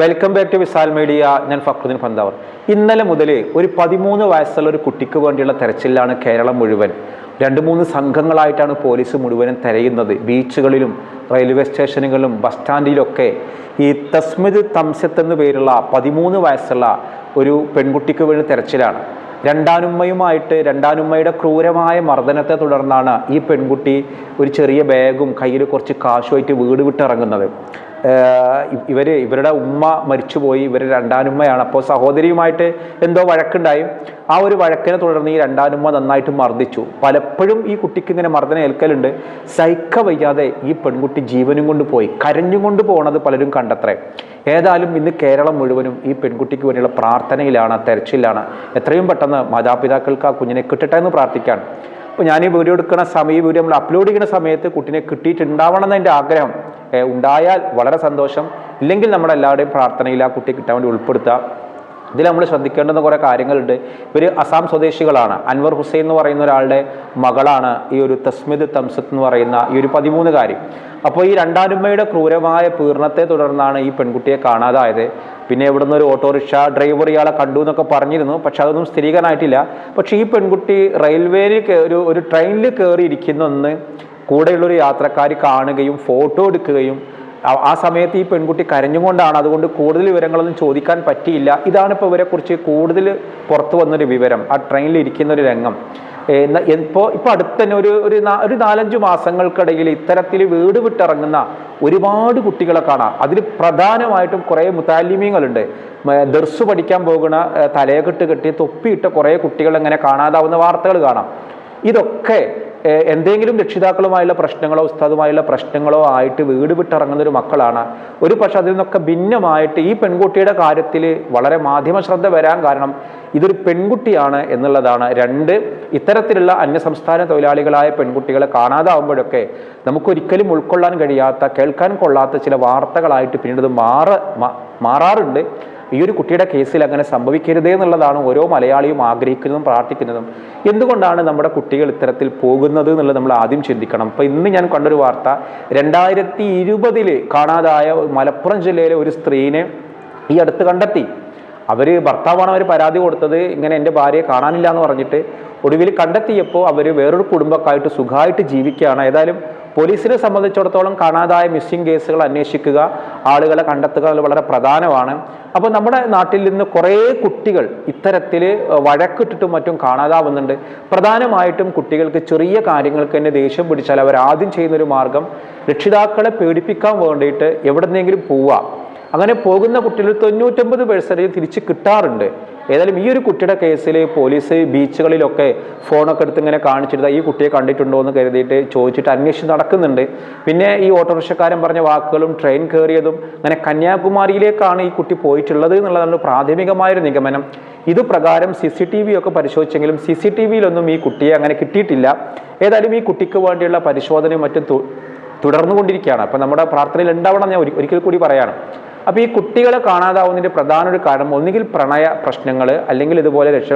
Welcome back to Vishal media ഞാൻ ഫക്രുദ്ദീൻ ഫന്താവർ ഇന്നലെ മുതൽ ഒരു പതിമൂന്ന് വയസ്സുള്ള ഒരു കുട്ടിക്ക് വേണ്ടിയുള്ള തെരച്ചിലാണ് കേരളം മുഴുവൻ. രണ്ട് മൂന്ന് സംഘങ്ങളായിട്ടാണ് പോലീസ് മുഴുവനും തിരയുന്നത്. ബീച്ചുകളിലും റെയിൽവേ സ്റ്റേഷനുകളിലും ബസ് സ്റ്റാൻഡിലൊക്കെ ഈ തസ്മിദ് തംസത്ത് എന്നു പേരുള്ള പതിമൂന്ന് വയസ്സുള്ള ഒരു പെൺകുട്ടിക്ക് വേണ്ടി തെരച്ചിലാണ്. രണ്ടാനുമ്മയുമായിട്ട് രണ്ടാനുമ്മയുടെ ക്രൂരമായ മർദ്ദനത്തെ തുടർന്നാണ് ഈ പെൺകുട്ടി ഒരു ചെറിയ ബാഗും കയ്യിൽ കുറച്ച് കാശുമായിട്ട് വീട് വിട്ടിറങ്ങുന്നത്. ഇവർ ഇവർ ഇവരുടെ ഉമ്മ മരിച്ചുപോയി. ഇവർ രണ്ടാനുമ്മയാണ്. അപ്പോൾ സഹോദരിയുമായിട്ട് എന്തോ വഴക്കുണ്ടായി. ആ ഒരു വഴക്കിനെ തുടർന്ന് ഈ രണ്ടാനുമ്മ നന്നായിട്ട് മർദ്ദിച്ചു. പലപ്പോഴും ഈ കുട്ടിക്ക് ഇങ്ങനെ മർദ്ദനം ഏൽക്കലുണ്ട്. സഹിക്ക വയ്യാതെ ഈ പെൺകുട്ടി ജീവനും കൊണ്ട് പോയി. കരഞ്ഞും കൊണ്ട് പലരും കണ്ടത്രേ. ഏതായാലും ഇന്ന് കേരളം മുഴുവനും ഈ പെൺകുട്ടിക്ക് വേണ്ടിയുള്ള പ്രാർത്ഥനയിലാണ് തെരച്ചിലാണ്. എത്രയും പെട്ടെന്ന് മാതാപിതാക്കൾക്ക് ആ കുഞ്ഞിനെ കിട്ടട്ടെ എന്ന് പ്രാർത്ഥിക്കാൻ. അപ്പോൾ ഞാൻ ഈ വീഡിയോ എടുക്കുന്ന സമയം ഈ വീഡിയോ നമ്മൾ അപ്ലോഡ് ചെയ്യുന്ന സമയത്ത് കുട്ടിനെ കിട്ടിയിട്ടുണ്ടാവണം എന്ന് എന്റെ ആഗ്രഹം ഉണ്ടായാൽ വളരെ സന്തോഷം. ഇല്ലെങ്കിൽ നമ്മളെല്ലാവരുടെയും പ്രാർത്ഥനയിൽ ആ കുട്ടിയെ കിട്ടാൻ വേണ്ടി ഉൾപ്പെടുത്തുക. ഇതിൽ നമ്മൾ ശ്രദ്ധിക്കേണ്ടുന്ന കുറേ കാര്യങ്ങളുണ്ട്. ഇവർ അസാം സ്വദേശികളാണ്. അൻവർ ഹുസൈൻ എന്ന് പറയുന്ന ഒരാളുടെ മകളാണ് ഈ ഒരു തസ്മിദ് തംസത്ത് എന്ന് പറയുന്ന ഈ ഒരു പതിമൂന്നുകാരി അപ്പോൾ ഈ രണ്ടാനുമ്മയുടെ ക്രൂരമായ പീർണത്തെ തുടർന്നാണ് ഈ പെൺകുട്ടിയെ കാണാതായത്. പിന്നെ ഇവിടുന്ന് ഒരു ഓട്ടോറിക്ഷ ഡ്രൈവർ ഇയാളെ കണ്ടു എന്നൊക്കെ പറഞ്ഞിരുന്നു. പക്ഷെ അതൊന്നും സ്ഥിരീകരണമായിട്ടില്ല. പക്ഷേ ഈ പെൺകുട്ടി റെയിൽവേയിൽ ഒരു ഒരു ട്രെയിനിൽ കയറി ഇരിക്കുന്നൊന്ന് കൂടെയുള്ളൊരു യാത്രക്കാർ കാണുകയും ഫോട്ടോ എടുക്കുകയും ആ- സമയത്ത് ഈ പെൺകുട്ടി കരഞ്ഞുകൊണ്ടാണ്. അതുകൊണ്ട് കൂടുതൽ വിവരങ്ങളൊന്നും ചോദിക്കാൻ പറ്റിയില്ല. ഇതാണ് ഇപ്പോൾ ഇവരെക്കുറിച്ച് കൂടുതൽ പുറത്തു വന്നൊരു വിവരം. ആ ട്രെയിനിൽ ഇരിക്കുന്ന ഒരു രംഗം ഇപ്പോൾ ഇപ്പോൾ അടുത്ത് തന്നെ ഒരു ഒരു ഒരു നാലഞ്ച് മാസങ്ങൾക്കിടയിൽ ഇത്തരത്തിൽ വീട് വിട്ടിറങ്ങുന്ന ഒരുപാട് കുട്ടികളെ കാണാം. അതിൽ പ്രധാനമായിട്ടും കുറേ മുത്താലിമ്യങ്ങളുണ്ട് ദർസ് പഠിക്കാൻ പോകുന്ന തലയെ കെട്ട് കെട്ടി തൊപ്പിയിട്ട കുറേ കുട്ടികൾ ഇങ്ങനെ കാണാതാവുന്ന വാർത്തകൾ കാണാം. ഇതൊക്കെ എന്തെങ്കിലും രക്ഷിതാക്കളുമായുള്ള പ്രശ്നങ്ങളോ ഉസ്താദുമായുള്ള പ്രശ്നങ്ങളോ ആയിട്ട് വീട് വിട്ടിറങ്ങുന്ന ഒരു മക്കളാണ്. ഒരു പക്ഷെ അതിൽ നിന്നൊക്കെ ഭിന്നമായിട്ട് ഈ പെൺകുട്ടിയുടെ കാര്യത്തിൽ വളരെ മാധ്യമ ശ്രദ്ധ വരാൻ കാരണം ഇതൊരു പെൺകുട്ടിയാണ് എന്നുള്ളതാണ്. രണ്ട് ഇത്തരത്തിലുള്ള അന്യസംസ്ഥാന തൊഴിലാളികളായ പെൺകുട്ടികളെ കാണാതാവുമ്പോഴൊക്കെ നമുക്കൊരിക്കലും ഉൾക്കൊള്ളാൻ കഴിയാത്ത കേൾക്കാൻ കൊള്ളാത്ത ചില വാർത്തകളായിട്ട് പിന്നീട് മാറ മാറാറുണ്ട്. ഈ ഒരു കുട്ടിയുടെ കേസിൽ അങ്ങനെ സംഭവിക്കരുതേ എന്നുള്ളതാണ് ഓരോ മലയാളിയും ആഗ്രഹിക്കുന്നതും പ്രാർത്ഥിക്കുന്നതും. എന്തുകൊണ്ടാണ് നമ്മുടെ കുട്ടികൾ ഇത്തരത്തിൽ പോകുന്നത് എന്നുള്ളത് നമ്മൾ ആദ്യം ചിന്തിക്കണം. അപ്പോൾ ഇന്ന് ഞാൻ കണ്ടൊരു വാർത്ത രണ്ടായിരത്തി ഇരുപതിൽ കാണാതായ മലപ്പുറം ജില്ലയിലെ ഒരു സ്ത്രീനെ ഈ അടുത്ത് കണ്ടെത്തി. അവർ ഭർത്താവാണ് അവർ പരാതി കൊടുത്തത് ഇങ്ങനെ എന്റെ ഭാര്യയെ കാണാനില്ല എന്ന് പറഞ്ഞിട്ട് ഒടുവിൽ കണ്ടെത്തിയപ്പോൾ അവർ വേറൊരു കുടുംബക്കായിട്ട് സുഖമായിട്ട് ജീവിക്കുകയാണ്. ഏതായാലും പോലീസിനെ സംബന്ധിച്ചിടത്തോളം കാണാതായ മിസ്സിംഗ് കേസുകൾ അന്വേഷിക്കുക ആളുകളെ കണ്ടെത്തുക അത് വളരെ പ്രധാനമാണ്. അപ്പോൾ നമ്മുടെ നാട്ടിൽ നിന്ന് കുറേ കുട്ടികൾ ഇത്തരത്തിൽ വഴക്കിട്ടിട്ടും മറ്റും കാണാതാവുന്നുണ്ട്. പ്രധാനമായിട്ടും കുട്ടികൾക്ക് ചെറിയ കാര്യങ്ങൾക്ക് തന്നെ ദേഷ്യം പിടിച്ചാൽ അവർ ആദ്യം ചെയ്യുന്നൊരു മാർഗം രക്ഷിതാക്കളെ പേടിപ്പിക്കാൻ വേണ്ടിയിട്ട് എവിടെന്നെങ്കിലും പോവുക. അങ്ങനെ പോകുന്ന കുട്ടികൾ തൊണ്ണൂറ്റൊമ്പത് പേഴ്സന്റേജ് തിരിച്ച് കിട്ടാറുണ്ട്. ഏതായാലും ഈ ഒരു കുട്ടിയുടെ കേസിൽ പോലീസ് ബീച്ചുകളിലൊക്കെ ഫോണൊക്കെ എടുത്ത് ഇങ്ങനെ കാണിച്ചിട്ട് ഈ കുട്ടിയെ കണ്ടിട്ടുണ്ടോ എന്ന് കരുതിയിട്ട് ചോദിച്ചിട്ട് അന്വേഷണം നടക്കുന്നുണ്ട്. പിന്നെ ഈ ഓട്ടോറിക്ഷക്കാരൻ പറഞ്ഞ വാക്കുകളും ട്രെയിൻ കയറിയതും അങ്ങനെ കന്യാകുമാരിയിലേക്കാണ് ഈ കുട്ടി പോയിട്ടുള്ളത് എന്നുള്ളതാണ് പ്രാഥമികമായൊരു നിഗമനം. ഇത് പ്രകാരം സി സി ടി വി ഒക്കെ പരിശോധിച്ചെങ്കിലും സി സി ടി വിയിലൊന്നും ഈ കുട്ടിയെ അങ്ങനെ കിട്ടിയിട്ടില്ല. ഏതായാലും ഈ കുട്ടിക്ക് വേണ്ടിയുള്ള പരിശോധനയും മറ്റും തുടർന്നുകൊണ്ടിരിക്കുകയാണ്. അപ്പം നമ്മുടെ പ്രാർത്ഥനയിൽ ഉണ്ടാവണം ഞാൻ ഒരിക്കൽ കൂടി പറയാണ്. അപ്പോൾ ഈ കുട്ടികളെ കാണാതാവുന്നതിന്റെ പ്രധാന ഒരു കാരണം ഒന്നുകിൽ പ്രണയ പ്രശ്നങ്ങൾ അല്ലെങ്കിൽ ഇതുപോലെ രക്ഷ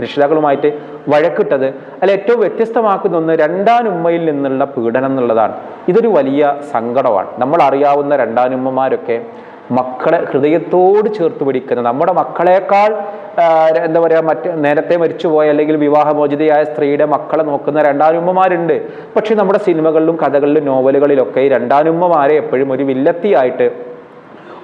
രക്ഷിതാക്കളുമായിട്ട് വഴക്കിട്ടത് അല്ല ഏറ്റവും വ്യത്യസ്തമാക്കുന്ന ഒന്ന് രണ്ടാനുമ്മയിൽ നിന്നുള്ള പീഡനം എന്നുള്ളതാണ്. ഇതൊരു വലിയ സങ്കടമാണ്. നമ്മൾ അറിയാവുന്ന രണ്ടാനുമ്മമാരൊക്കെ മക്കളെ ഹൃദയത്തോട് ചേർത്ത് പിടിക്കുന്ന നമ്മുടെ മക്കളേക്കാൾ എന്താ പറയുക മറ്റ് നേരത്തെ മരിച്ചുപോയ അല്ലെങ്കിൽ വിവാഹമോചിതയായ സ്ത്രീയുടെ മക്കളെ നോക്കുന്ന രണ്ടാനുമ്മമാരുണ്ട്. പക്ഷേ നമ്മുടെ സിനിമകളിലും കഥകളിലും നോവലുകളിലൊക്കെ ഈ രണ്ടാനുമ്മമാരെ എപ്പോഴും ഒരു വില്ലത്തിയായിട്ട്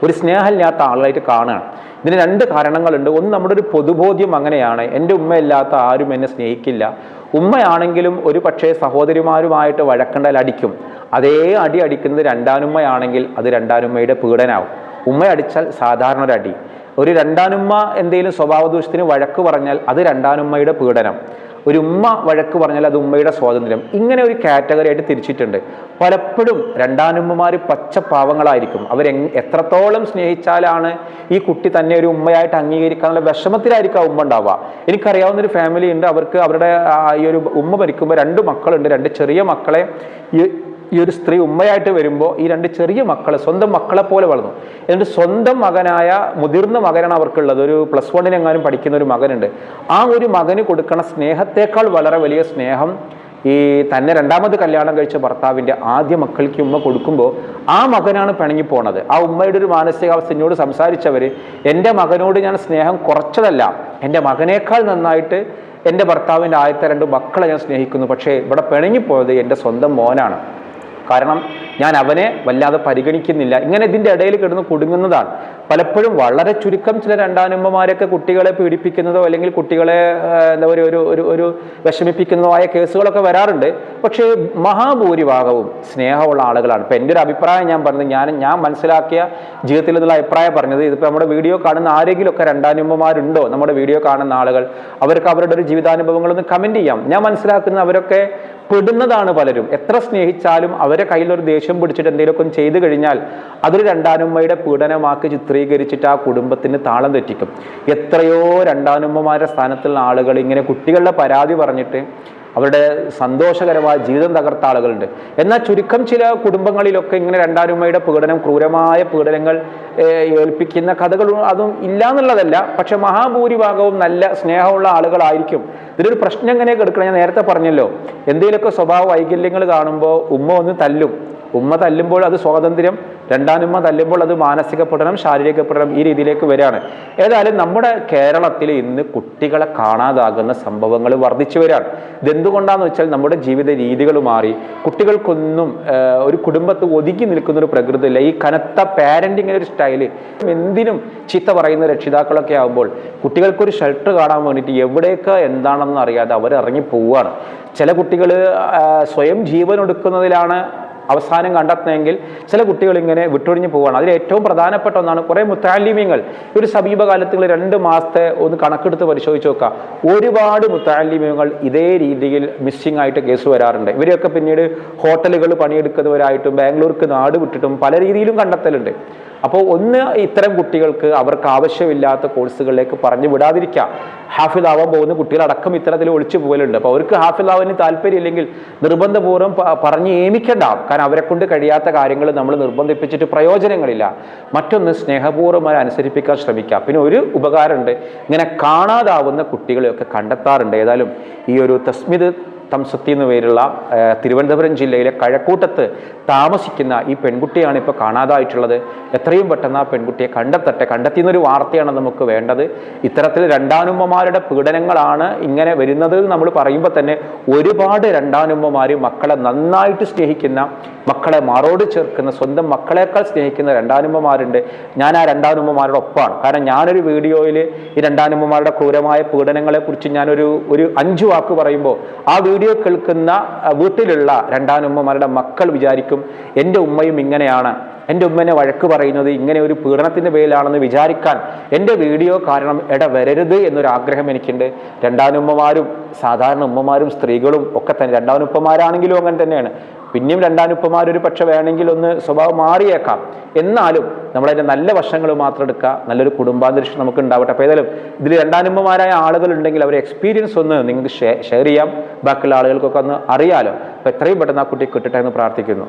ഒരു സ്നേഹമില്ലാത്ത ആളായിട്ട് കാണുകയാണ്. ഇതിന് രണ്ട് കാരണങ്ങളുണ്ട്. ഒന്ന് നമ്മുടെ ഒരു പൊതുബോധ്യം അങ്ങനെയാണ്. എന്റെ ഉമ്മയില്ലാത്ത ആരും എന്നെ സ്നേഹിക്കില്ല. ഉമ്മയാണെങ്കിലും ഒരു പക്ഷേ സഹോദരിമാരുമായിട്ട് വഴക്കണ്ടാൽ അടിക്കും. അതേ അടി അടിക്കുന്നത് രണ്ടാനുമ്മയാണെങ്കിൽ അത് രണ്ടാനുമ്മയുടെ പീഡനാവും. ഉമ്മ അടിച്ചാൽ സാധാരണ ഒരു അടി. ഒരു രണ്ടാനുമ്മ എന്തെങ്കിലും സ്വഭാവ ദൂഷ്യത്തിന് വഴക്ക് പറഞ്ഞാൽ അത് രണ്ടാനുമ്മയുടെ പീഡനം. ഒരു ഉമ്മ വഴക്ക് പറഞ്ഞാൽ അത് ഉമ്മയുടെ സ്വാതന്ത്ര്യം. ഇങ്ങനെ ഒരു കാറ്റഗറി ആയിട്ട് തിരിച്ചിട്ടുണ്ട്. പലപ്പോഴും രണ്ടാനുമ്മമാർ പച്ച പാവങ്ങളായിരിക്കും. അവർ എത്രത്തോളം സ്നേഹിച്ചാലാണ് ഈ കുട്ടി തന്നെ ഒരു ഉമ്മയായിട്ട് അംഗീകരിക്കാനുള്ള വിഷമത്തിലായിരിക്കും ആ ഉമ്മ ഉണ്ടാവുക. എനിക്കറിയാവുന്ന ഒരു ഫാമിലി ഉണ്ട്. അവർക്ക് അവരുടെ ഈ ഒരു ഉമ്മ മരിക്കുമ്പോൾ രണ്ട് മക്കളുണ്ട്. രണ്ട് ചെറിയ മക്കളെ ഈ ഒരു സ്ത്രീ ഉമ്മയായിട്ട് വരുമ്പോൾ ഈ രണ്ട് ചെറിയ മക്കളെ സ്വന്തം മക്കളെ പോലെ വളർന്നു. എന്നിട്ട് സ്വന്തം മകനായ മുതിർന്ന മകനാണ് അവർക്കുള്ളത്. ഒരു പ്ലസ് വണ്ണിനെങ്ങാനും പഠിക്കുന്ന ഒരു മകനുണ്ട്. ആ ഒരു മകന് കൊടുക്കണ സ്നേഹത്തേക്കാൾ വളരെ വലിയ സ്നേഹം ഈ തന്നെ രണ്ടാമത് കല്യാണം കഴിച്ച ഭർത്താവിന്റെ ആദ്യ മക്കൾക്ക് ഉമ്മ കൊടുക്കുമ്പോൾ ആ മകനാണ് പിണങ്ങി പോണത്. ആ ഉമ്മയുടെ ഒരു മാനസികാവസ്ഥ എന്നോട് സംസാരിച്ചവർ എന്റെ മകനോട് ഞാൻ സ്നേഹം കുറച്ചതല്ല. എന്റെ മകനേക്കാൾ നന്നായിട്ട് എന്റെ ഭർത്താവിന്റെ ആദ്യത്തെ രണ്ട് മക്കളെ ഞാൻ സ്നേഹിക്കുന്നു. പക്ഷേ ഇവിടെ പിണങ്ങിപ്പോയത് എന്റെ സ്വന്തം മോനാണ്. കാരണം ഞാൻ അവനെ വല്ലാതെ പരിഗണിക്കുന്നില്ല. ഇങ്ങനെ ഇതിന്റെ ഇടയിൽ കിടന്ന് കുടുങ്ങുന്നതാണ്. പലപ്പോഴും വളരെ ചുരുക്കം ചില രണ്ടാനമ്മമാരൊക്കെ കുട്ടികളെ പീഡിപ്പിക്കുന്നതോ അല്ലെങ്കിൽ കുട്ടികളെ എന്താ പറയുക ഒരു ഒരു ഒരു വിഷമിപ്പിക്കുന്നതോ ആയ കേസുകളൊക്കെ വരാറുണ്ട്. പക്ഷേ മഹാഭൂരിഭാഗവും സ്നേഹമുള്ള ആളുകളാണ്. ഇപ്പം എന്റെ ഒരു അഭിപ്രായം ഞാൻ പറഞ്ഞത് ഞാൻ ഞാൻ മനസ്സിലാക്കിയ ജീവിതത്തിൽ നിന്നുള്ള അഭിപ്രായം പറഞ്ഞത് ഇതിപ്പോൾ നമ്മുടെ വീഡിയോ കാണുന്ന ആരെങ്കിലുമൊക്കെ രണ്ടാനുമ്പമാരുണ്ടോ നമ്മുടെ വീഡിയോ കാണുന്ന ആളുകൾ അവർക്ക് അവരുടെ ഒരു ജീവിതാനുഭവങ്ങളൊന്ന് കമന്റ് ചെയ്യാം. ഞാൻ മനസ്സിലാക്കുന്ന അവരൊക്കെ പെടുന്നതാണ് പലരും. എത്ര സ്നേഹിച്ചാലും അവരെ കയ്യിലൊരു ദേഷ്യം പിടിച്ചിട്ട് എന്തെങ്കിലുമൊക്കെ ഒന്ന് ചെയ്തു കഴിഞ്ഞാൽ അതൊരു രണ്ടാനുമ്മയുടെ പീഡനമാക്കി ചിത്രീകരിച്ചിട്ട് ആ കുടുംബത്തിന് താളം തെറ്റിക്കും. എത്രയോ രണ്ടാനുമ്മമാരുടെ സ്ഥാനത്തുള്ള ആളുകൾ ഇങ്ങനെ കുട്ടികളുടെ പരാതി പറഞ്ഞിട്ട് അവരുടെ സന്തോഷകരമായ ജീവിതം തകർത്ത ആളുകളുണ്ട്. എന്നാൽ ചുരുക്കം ചില കുടുംബങ്ങളിലൊക്കെ ഇങ്ങനെ രണ്ടാനുമ്മയുടെ പീഡനം ക്രൂരമായ പീഡനങ്ങൾ ഏൽപ്പിക്കുന്ന കഥകൾ അതും ഇല്ല എന്നുള്ളതല്ല പക്ഷെ മഹാഭൂരിഭാഗവും നല്ല സ്നേഹമുള്ള ആളുകളായിരിക്കും. ഇതിലൊരു പ്രശ്നം എങ്ങനെ എടുക്കണം ഞാൻ നേരത്തെ പറഞ്ഞല്ലോ. എന്തെങ്കിലുമൊക്കെ സ്വഭാവ വൈകല്യങ്ങൾ കാണുമ്പോൾ ഉമ്മ ഒന്ന് തല്ലും. ഉമ്മ തല്ലുമ്പോൾ അത് സ്വാതന്ത്ര്യം രണ്ടാനുമ്മ തല്ലുമ്പോൾ അത് മാനസിക പഠനം ശാരീരിക പഠനം ഈ രീതിയിലേക്ക് വരികയാണ്. ഏതായാലും നമ്മുടെ കേരളത്തിൽ ഇന്ന് കുട്ടികളെ കാണാതാകുന്ന സംഭവങ്ങൾ വർദ്ധിച്ചു വരികയാണ്. ഇതെന്തുകൊണ്ടാന്ന് വെച്ചാൽ നമ്മുടെ ജീവിത രീതികൾ മാറി. കുട്ടികൾക്കൊന്നും ഒരു കുടുംബത്ത് ഒതുക്കി നിൽക്കുന്ന ഒരു പ്രകൃതി ഇല്ല ഈ കനത്ത പാരന്റിങ്ങിന് ഒരു സ്റ്റൈൽ എന്തിനും ചീത്ത പറയുന്ന രക്ഷിതാക്കളൊക്കെ ആകുമ്പോൾ കുട്ടികൾക്കൊരു ഷെൽട്ടർ കാണാൻ വേണ്ടിയിട്ട് എവിടേക്ക് എന്താണെന്ന് അറിയാതെ അവർ ഇറങ്ങി പോവുകയാണ്. ചില കുട്ടികൾ സ്വയം ജീവൻ ഒടുക്കുന്നതിലാണ് അവസാനം കണ്ടെത്തണമെങ്കിൽ ചില കുട്ടികൾ ഇങ്ങനെ വിട്ടൊഴിഞ്ഞ് പോവുകയാണ് അതിൽ ഏറ്റവും പ്രധാനപ്പെട്ട ഒന്നാണ് കുറേ മുത്താലിമ്യങ്ങൾ ഒരു സമീപകാലത്തുള്ള രണ്ട് മാസത്തെ ഒന്ന് കണക്കെടുത്ത് പരിശോധിച്ച് നോക്കുക. ഒരുപാട് മുത്താലിമ്യങ്ങൾ ഇതേ രീതിയിൽ മിസ്സിംഗ് ആയിട്ട് കേസ് വരാറുണ്ട്. ഇവരെയൊക്കെ പിന്നീട് ഹോട്ടലുകൾ പണിയെടുക്കുന്നവരായിട്ടും ബാംഗ്ലൂർക്ക് നാട് വിട്ടിട്ടും പല രീതിയിലും കണ്ടെത്തലുണ്ട്. അപ്പോൾ ഒന്ന് ഇത്തരം കുട്ടികൾക്ക് അവർക്ക് ആവശ്യമില്ലാത്ത കോഴ്സുകളിലേക്ക് പറഞ്ഞു വിടാതിരിക്കാം. ഹാഫിദാവാൻ പോകുന്ന കുട്ടികളടക്കം ഇത്തരത്തിൽ ഒളിച്ചു പോകലുണ്ട്. അപ്പോൾ അവർക്ക് ഹാഫിൽ ആവാൻ താല്പര്യമില്ലെങ്കിൽ നിർബന്ധപൂർവം പറഞ്ഞ് ഏമിക്കേണ്ട. കാരണം അവരെ കൊണ്ട് കഴിയാത്ത കാര്യങ്ങൾ നമ്മൾ നിർബന്ധിപ്പിച്ചിട്ട് പ്രയോജനങ്ങളില്ല. മറ്റൊന്ന് സ്നേഹപൂർവം അനുസരിപ്പിക്കാൻ ശ്രമിക്കുക പിന്നെ ഒരു ഉപകാരമുണ്ട്. ഇങ്ങനെ കാണാതാവുന്ന കുട്ടികളെയൊക്കെ കണ്ടെത്താറുണ്ട്. ഏതായാലും ഈ ഒരു തസ്മിത് തംസത്തി എന്ന പേരുള്ള തിരുവനന്തപുരം ജില്ലയിലെ കഴക്കൂട്ടത്ത് താമസിക്കുന്ന ഈ പെൺകുട്ടിയാണ് ഇപ്പോൾ കാണാതായിട്ടുള്ളത്. എത്രയും പെട്ടെന്ന് ആ പെൺകുട്ടിയെ കണ്ടെത്തട്ടെ. കണ്ടെത്തിയെന്നൊരു വാർത്തയാണ് നമുക്ക് വേണ്ടത്. ഇത്തരത്തിൽ രണ്ടാനുമ്മമാരുടെ പീഡനങ്ങളാണ് ഇങ്ങനെ വരുന്നത് നമ്മൾ പറയുമ്പോൾ തന്നെ ഒരുപാട് രണ്ടാനുമ്മമാർ മക്കളെ നന്നായിട്ട് സ്നേഹിക്കുന്ന മക്കളെ മാറോട് ചേർക്കുന്ന സ്വന്തം മക്കളെക്കാൾ സ്നേഹിക്കുന്ന രണ്ടാനുമ്മമാരുണ്ട്. ഞാൻ ആ രണ്ടാനുമ്മമാരുടെ ഒപ്പമാണ് കാരണം ഞാനൊരു വീഡിയോയിൽ ഈ രണ്ടാനുമ്മമാരുടെ ക്രൂരമായ പീഡനങ്ങളെക്കുറിച്ച് ഞാനൊരു ഒരു അഞ്ചു വാക്ക് പറയുമ്പോൾ ആ വീഡിയോ കേൾക്കുന്ന വീട്ടിലുള്ള രണ്ടാനുമ്മമാരുടെ മക്കൾ വിചാരിക്കും എന്റെ ഉമ്മയും ഇങ്ങനെയാണ്. എന്റെ ഉമ്മനെ വഴക്ക് പറയുന്നത് ഇങ്ങനെ ഒരു പീഡനത്തിന്റെ പേരിലാണെന്ന് വിചാരിക്കാൻ എന്റെ വീഡിയോ കാരണം ഇട വരരുത് എന്നൊരു ആഗ്രഹം എനിക്കുണ്ട്. രണ്ടാനുമ്മമാരും സാധാരണ ഉമ്മമാരും സ്ത്രീകളും ഒക്കെ തന്നെ രണ്ടാനുപ്പമാരാണെങ്കിലും അങ്ങനെ തന്നെയാണ്. പിന്നെയും രണ്ടാനുപ്പമാർ ഒരു പക്ഷെ വേണമെങ്കിൽ ഒന്ന് സ്വഭാവം മാറിയേക്കാം. എന്നാലും നമ്മളതിന്റെ നല്ല വശങ്ങൾ മാത്രം എടുക്കുക. നല്ലൊരു കുടുംബാന്തരീക്ഷം നമുക്ക് ഉണ്ടാവട്ടെ. അപ്പോൾ ഏതായാലും ഇതിൽ രണ്ടാനുപ്പമാരായ ആളുകൾ ഉണ്ടെങ്കിൽ അവരെ എക്സ്പീരിയൻസ് ഒന്ന് നിങ്ങൾക്ക് ഷെയർ ചെയ്യാം. ബാക്കിയുള്ള ആളുകൾക്കൊക്കെ ഒന്ന് അറിയാലോ. അപ്പോൾ എത്രയും പെട്ടെന്ന് ആ കുട്ടി കിട്ടട്ടെ എന്ന് പ്രാർത്ഥിക്കുന്നു.